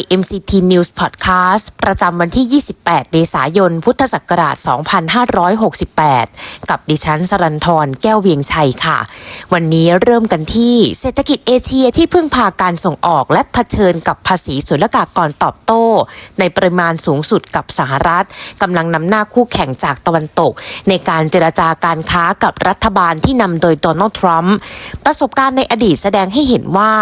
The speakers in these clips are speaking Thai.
IMCT News Podcast ประจำวันที่ 28 เมษายน พุทธศักราช 2568 กับดิฉันสรันทรแก้วเวียงชัยค่ะ วันนี้เริ่มกันที่เศรษฐกิจเอเชียที่พึ่งพาการส่งออกและเผชิญกับภาษีศุลกากรตอบโต้ ในปริมาณสูงสุดกับสหรัฐกำลังนำหน้าคู่แข่งจากตะวันตก ในการเจรจาการค้ากับรัฐบาลที่นำโดยโดนัลด์ทรัมป์ ประสบการณ์ในอดีตแสดงให้เห็นว่า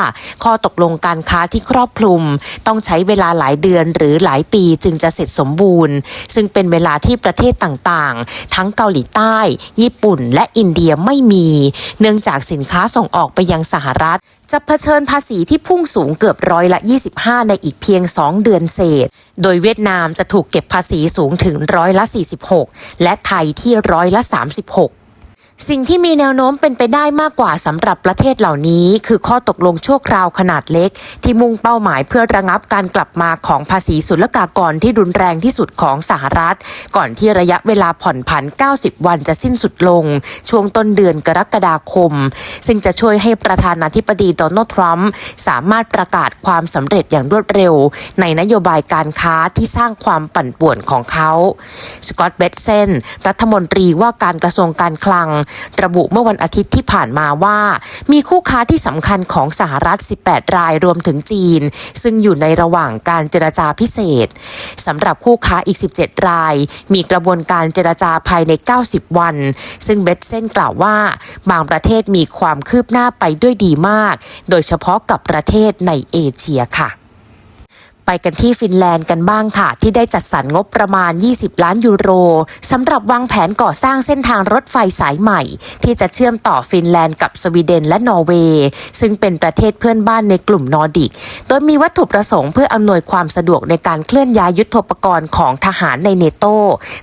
ข้อตกลงการค้าที่ครอบคลุม ต้องใช้เวลาหลายเดือนหรือหลายปีจึงจะเสร็จสมบูรณ์ ซึ่งเป็นเวลาที่ประเทศต่างๆ ทั้งเกาหลีใต้ ญี่ปุ่น และอินเดียไม่มี เนื่องจากสินค้าส่งออกไปยังสหรัฐจะเผชิญภาษีที่พุ่งสูงเกือบร้อยละ 25 ในอีกเพียง 2 เดือนเศษ โดยเวียดนามจะถูกเก็บภาษีสูงถึงร้อยละ 46 และไทยที่ร้อยละ 36 สิ่งที่มีแนวโน้มเป็นไปได้มากกว่าสำหรับประเทศเหล่านี้ คือข้อตกลงชั่วคราวขนาดเล็ก ที่มุ่งเป้าหมายเพื่อระงับการกลับมาของภาษีศุลกากรที่รุนแรงที่สุดของสหรัฐ ก่อนที่ระยะเวลาผ่อนผัน 90 วันจะสิ้นสุดลง ช่วงต้นเดือนกรกฎาคม ซึ่งจะช่วยให้ประธานาธิบดีโดนัลด์ทรัมป์สามารถประกาศความสำเร็จอย่างรวดเร็ว ในนโยบายการค้าที่สร้างความปั่นป่วนของเขาสกอตต์เบตเซนรัฐมนตรีว่าการกระทรวงการคลังระบุเมื่อวันอาทิตย์ที่ผ่านมาว่า มีคู่ค้าที่สำคัญของสหรัฐ 18 รายรวมถึงจีน ซึ่งอยู่ในระหว่างการเจรจาพิเศษสำหรับคู่ค้าอีก 17 ราย มีกระบวนการเจรจาภายใน 90 วัน ซึ่งเบตเซนกล่าวว่า บางประเทศมีความคืบหน้าไปด้วยดีมาก โดยเฉพาะกับประเทศในเอเชียค่ะ ไปกันที่ฟินแลนด์กันบ้างค่ะ ที่ได้จัดสรรงบประมาณ 20 ล้านยูโรสำหรับวางแผนก่อสร้างเส้นทางรถไฟสายใหม่ ที่จะเชื่อมต่อฟินแลนด์กับสวีเดนและนอร์เวย์ซึ่งเป็นประเทศเพื่อนบ้านในกลุ่มนอร์ดิก โดยมีวัตถุประสงค์เพื่ออำนวยความสะดวกในการเคลื่อนย้ายยุทธปกรณ์ของทหารในเนโต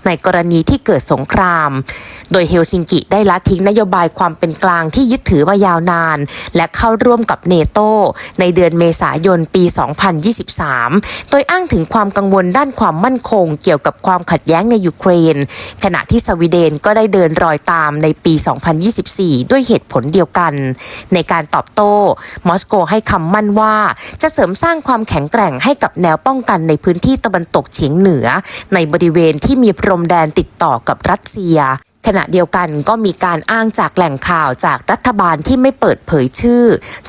ในกรณีที่เกิดสงคราม โดยเฮลซิงกิได้ละทิ้งนโยบายความเป็นกลางที่ยึดถือมายาวนาน และเข้าร่วมกับเนโตในเดือนเมษายนปี 2023โดยอ้างถึงความกังวลด้านความมั่นคง เกี่ยวกับความขัดแย้งในยูเครน ขณะที่สวีเดนก็ได้เดินรอยตามในปี 2024 ด้วยเหตุผลเดียวกัน ในการตอบโต้ มอสโกให้คำมั่นว่าจะเสริมสร้างความแข็งแกร่งให้กับแนวป้องกันในพื้นที่ตะวันตกเฉียงเหนือ ในบริเวณที่มีพรมแดนติดต่อกับรัสเซีย ขณะเดียวกันก็มีการอ้างจากแหล่งข่าวจากรัฐบาลที่ไม่เปิดเผยชื่อ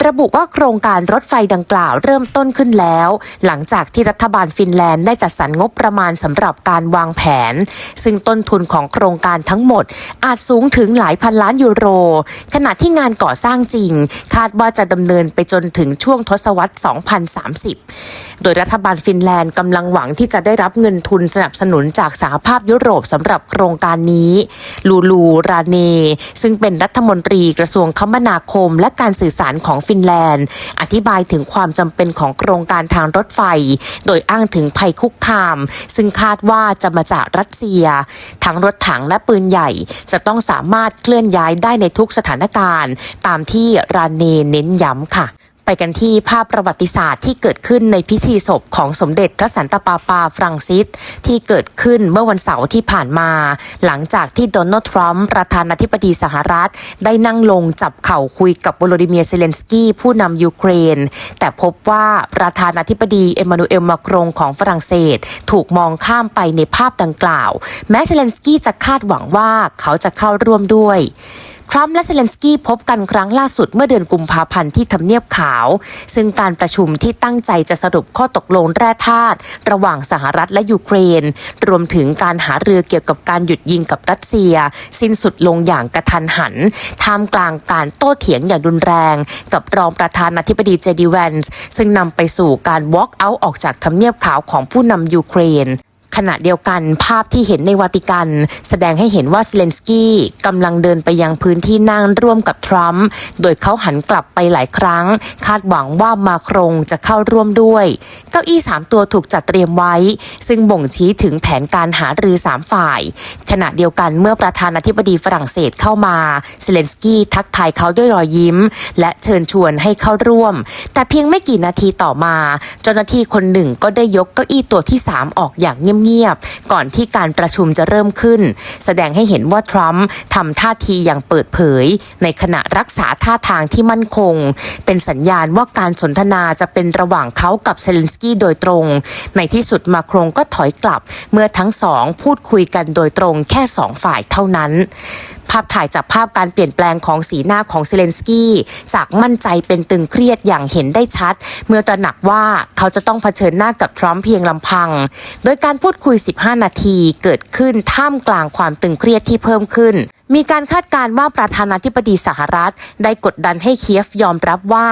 ระบุว่าโครงการรถไฟดังกล่าวเริ่มต้นขึ้นแล้ว หลังจากที่รัฐบาลฟินแลนด์ได้จัดสรรงบประมาณสำหรับการวางแผน ซึ่งต้นทุนของโครงการทั้งหมด อาจสูงถึงหลายพันล้านยูโร ขณะที่งานก่อสร้างจริง คาดว่าจะดำเนินไปจนถึงช่วงทศวรรษ 2030 โดยรัฐบาลฟินแลนด์กำลังหวังที่จะได้รับเงินทุนสนับสนุนจากสหภาพยุโรปสำหรับโครงการนี้ลูลูราเน ซึ่งเป็นรัฐมนตรีกระทรวงคมนาคม และการสื่อสารของฟินแลนด์ อธิบายถึงความจำเป็นของโครงการทางรถไฟ โดยอ้างถึงภัยคุกคาม ซึ่งคาดว่าจะมาจากรัสเซีย ทั้งรถถังและปืนใหญ่ จะต้องสามารถเคลื่อนย้ายได้ในทุกสถานการณ์ ตามที่ราเนเน้นย้ำค่ะ ไปกันที่ภาพประวัติศาสตร์ที่เกิดขึ้นในพิธีศพของสมเด็จพระสันตะปาปาฟรังซิส ที่เกิดขึ้นเมื่อวันเสาร์ที่ผ่านมา หลังจากที่โดนัลด์ทรัมป์ประธานาธิบดีสหรัฐ ได้นั่งลงจับเข่าคุยกับโวโลดิเมียเซเลนสกี้ผู้นำยูเครน แต่พบว่าประธานาธิบดีเอมานูเอลมาครงของฝรั่งเศส ถูกมองข้ามไปในภาพดังกล่าว แม้เซเลนสกี้จะคาดหวังว่าเขาจะเข้าร่วมด้วย ทรัมป์และเซเลนสกี้พบกันครั้งล่าสุดเมื่อเดือนกุมภาพันธ์ที่ทำเนียบขาว ซึ่งการประชุมที่ตั้งใจจะสรุปข้อตกลงแร่ธาตุระหว่างสหรัฐและยูเครน รวมถึงการหาเรือเกี่ยวกับการหยุดยิงกับรัสเซีย สิ้นสุดลงอย่างกระทันหันท่ามกลางการโต้เถียงอย่างรุนแรง กับรองประธานาธิบดีเจดีแวนส์ซึ่งนำไปสู่การ walk out ออกจากทำเนียบขาวของผู้นำยูเครน ขณะเดียวกันภาพที่เห็นในวาติกัน แสดงให้เห็นว่าเซเลนสกี้กำลังเดินไปยังพื้นที่นั่งร่วมกับทรัมป์โดยเขาหันกลับไปหลายครั้ง คาดหวังว่ามาครงจะเข้าร่วมด้วย เก้าอี้สามตัวถูกจัดเตรียมไว้ ซึ่งบ่งชี้ถึงแผนการหารือสามฝ่าย ขณะเดียวกันเมื่อประธานาธิบดีฝรั่งเศสเข้ามาเซเลนสกี้ทักทายเขาด้วยรอยยิ้ม และเชิญชวนให้เข้าร่วม แต่เพียงไม่กี่นาทีต่อมา เจ้าหน้าที่คนหนึ่งก็ได้ยกเก้าอี้ตัวที่สามออกอย่างเงียบเงียบ ก่อนที่การประชุมจะเริ่มขึ้น แสดงให้เห็นว่าทรัมป์ทำท่าทีอย่างเปิดเผย ในขณะรักษาท่าทางที่มั่นคง เป็นสัญญาณว่าการสนทนาจะเป็นระหว่างเขากับเซเลนสกี้โดยตรง ในที่สุดมาครงก็ถอยกลับ เมื่อทั้งสองพูดคุยกันโดยตรงแค่สองฝ่ายเท่านั้น ภาพถ่ายจากภาพการเปลี่ยนแปลงของสีหน้าของเซเลนสกี้ จากมั่นใจเป็นตึงเครียดอย่างเห็นได้ชัด เมื่อตระหนักว่าเขาจะต้องเผชิญหน้ากับทรัมป์เพียงลำพัง โดยการพูดคุย 15 นาทีเกิดขึ้นท่ามกลางความตึงเครียดที่เพิ่มขึ้น มีการคาดการณ์ว่าประธานาธิบดีสหรัฐ ได้กดดันให้เคียฟยอมรับว่า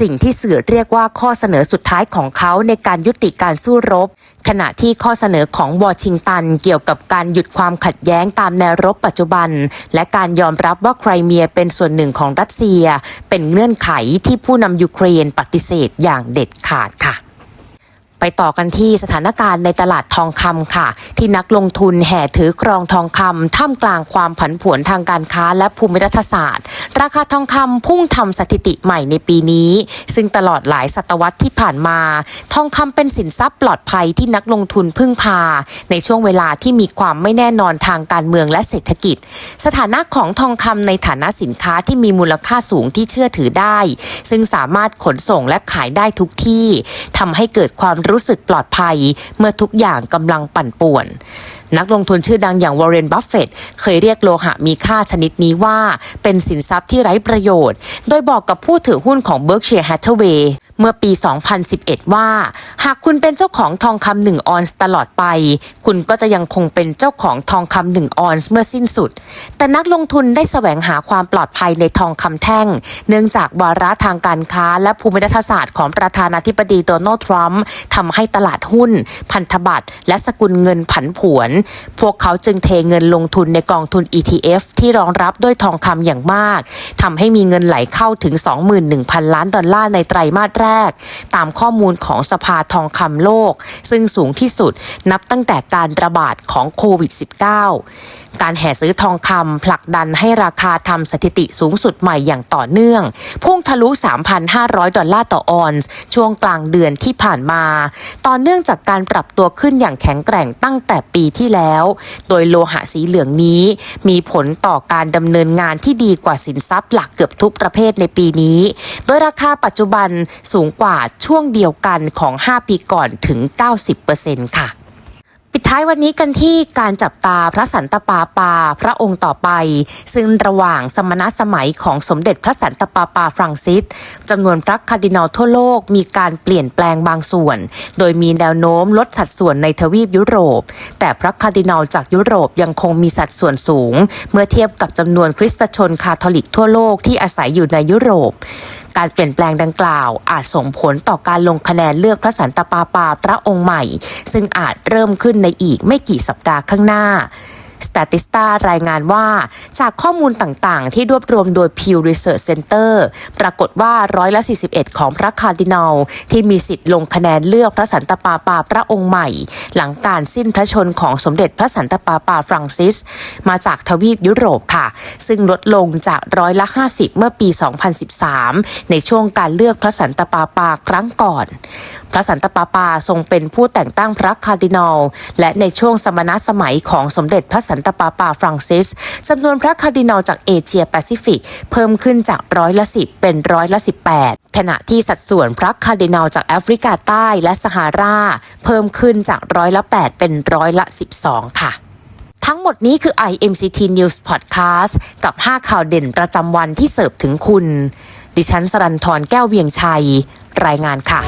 สิ่งที่สื่อเรียกว่าข้อเสนอสุดท้ายของเขาในการยุติการสู้รบ ขณะที่ข้อเสนอของวอชิงตัน เกี่ยวกับการหยุดความขัดแย้งตามแนวรบปัจจุบัน และการยอมรับว่าไครเมียเป็นส่วนหนึ่งของรัสเซีย เป็นเงื่อนไขที่ผู้นำยูเครนปฏิเสธอย่างเด็ดขาดค่ะ ไปต่อกันที่สถานการณ์ในตลาดทองคำค่ะ ที่นักลงทุนแห่ถือครองทองคำท่ามกลางความผันผวนทางการค้าและภูมิรัฐศาสตร์ ราคาทองคำพุ่งทำสถิติใหม่ในปีนี้ ซึ่งตลอดหลายศตวรรษที่ผ่านมา ทองคำเป็นสินทรัพย์ปลอดภัยที่นักลงทุนพึ่งพา ในช่วงเวลาที่มีความไม่แน่นอนทางการเมืองและเศรษฐกิจ สถานะของทองคำในฐานะสินค้าที่มีมูลค่าสูงที่เชื่อถือได้ ซึ่งสามารถขนส่งและขายได้ทุกที่ทำให้เกิดความรู้สึกปลอดภัย เมื่อทุกอย่างกำลังปั่นป่วน นักลงทุนชื่อดังอย่างวอร์เรน บัฟเฟตเคยเรียกโลหะมีค่าชนิดนี้ว่า เป็นสินทรัพย์ที่ไร้ประโยชน์ โดยบอกกับผู้ถือหุ้นของเบิร์กเชียร์แฮทเทเเมื่อปี 2011 ว่า หากคุณเป็นเจ้าของทองคำหนึ่งออนซ์ตลอดไป คุณก็จะยังคงเป็นเจ้าของทองคำหนึ่งออนซ์เมื่อสิ้นสุด แต่นักลงทุนได้แสวงหาความปลอดภัยในทองคำแท่ง เนื่องจากวาระทางการค้าและภูมิรัฐศาสตร์ของประธานาธิบดีโดนัลด์ทรัมป์ทำให้ตลาดหุ้น พันธบัตรและสกุลเงินผันผวน พวกเขาจึงเทเงินลงทุนในกองทุน ETF ที่รองรับด้วยทองคำอย่างมากทำให้มีเงินไหลเข้าถึง 21,000 ล้านดอลลาร์ในไตรมาสแรกตามข้อมูลของสภาทองคำโลก ซึ่งสูงที่สุดนับตั้งแต่การระบาดของโควิด -19 การแห่ซื้อทองคำผลักดันให้ราคาทำสถิติสูงสุดใหม่อย่างต่อเนื่อง พุ่งทะลุ 3,500 ดอลลาร์ต่อออนซ์ช่วงกลางเดือนที่ผ่านมา ต่อเนื่องจากการปรับตัวขึ้นอย่างแข็งแกร่งตั้งแต่ปีที่แล้ว โดยโลหะสีเหลืองนี้มีผลต่อการดำเนินงานที่ดีกว่าสินทรัพย์หลักเกือบทุกประเภทในปีนี้ โดยราคาปัจจุบันสูงูงกว่าช่วงเดียวกันของ 5 ปีก่อนถึง 90%ค่ะปิดท้ายวันนี้กันที่การจับตาพระสันตะปาปาพระองค์ต่อไป ซึ่งระหว่างสมณสมัยของสมเด็จพระสันตะปาปาฟรังซิสจำนวนพระคาร์ดินัลทั่วโลกมีการเปลี่ยนแปลงบางส่วน โดยมีแนวโน้มลดสัดส่วนในทวีปยุโรป แต่พระคาร์ดินัลจากยุโรปยังคงมีสัดส่วนสูง เมื่อเทียบกับจำนวนคริสตชนคาทอลิกทั่วโลกที่อาศัยอยู่ในยุโรป การเปลี่ยนแปลงดังกล่าว อาจส่งผลต่อการลงคะแนนเลือกพระสันตะปาปาพระองค์ใหม่ ซึ่งอาจเริ่มขึ้นในอีกไม่กี่สัปดาห์ข้างหน้า Statista รายงานว่า จากข้อมูลต่างๆ ที่รวบรวมโดย Pew Research Center ปรากฏว่าร้อยละ 41 ของพระคาร์ดินัลที่มีสิทธิ์ลงคะแนนเลือกพระสันตะปาปาพระองค์ใหม่ หลังการสิ้นพระชนของสมเด็จพระสันตะปาปาฟรังซิส มาจากทวีปยุโรปค่ะ ซึ่งลดลงจากร้อยละ 50 เมื่อปี 2013 ในช่วงการเลือกพระสันตะปาปาครั้งก่อน พระสันตะปาปาทรงเป็นผู้แต่งตั้งพระคาร์ดินัลและในช่วงสมณสมัยของสมเด็จพระสันตปาปาฟรังซิสจำนวนพระคาร์ดินัลจากเอเชียแปซิฟิก เพิ่มขึ้นจากร้อยละ10เป็นร้อยละ18ขณะที่สัดส่วนพระคาร์ดินัลจากแอฟริกาใต้และสหราเพิ่มขึ้นจากร้อยละ8เป็นร้อยละ12ค่ะทั้งหมดนี้คือ IMCT News Podcast กับ 5 ข่าวเด่นประจำวันที่เสิร์ฟถึงคุณ ดิฉันสรันทรแก้วเวียงชัย รายงานค่ะ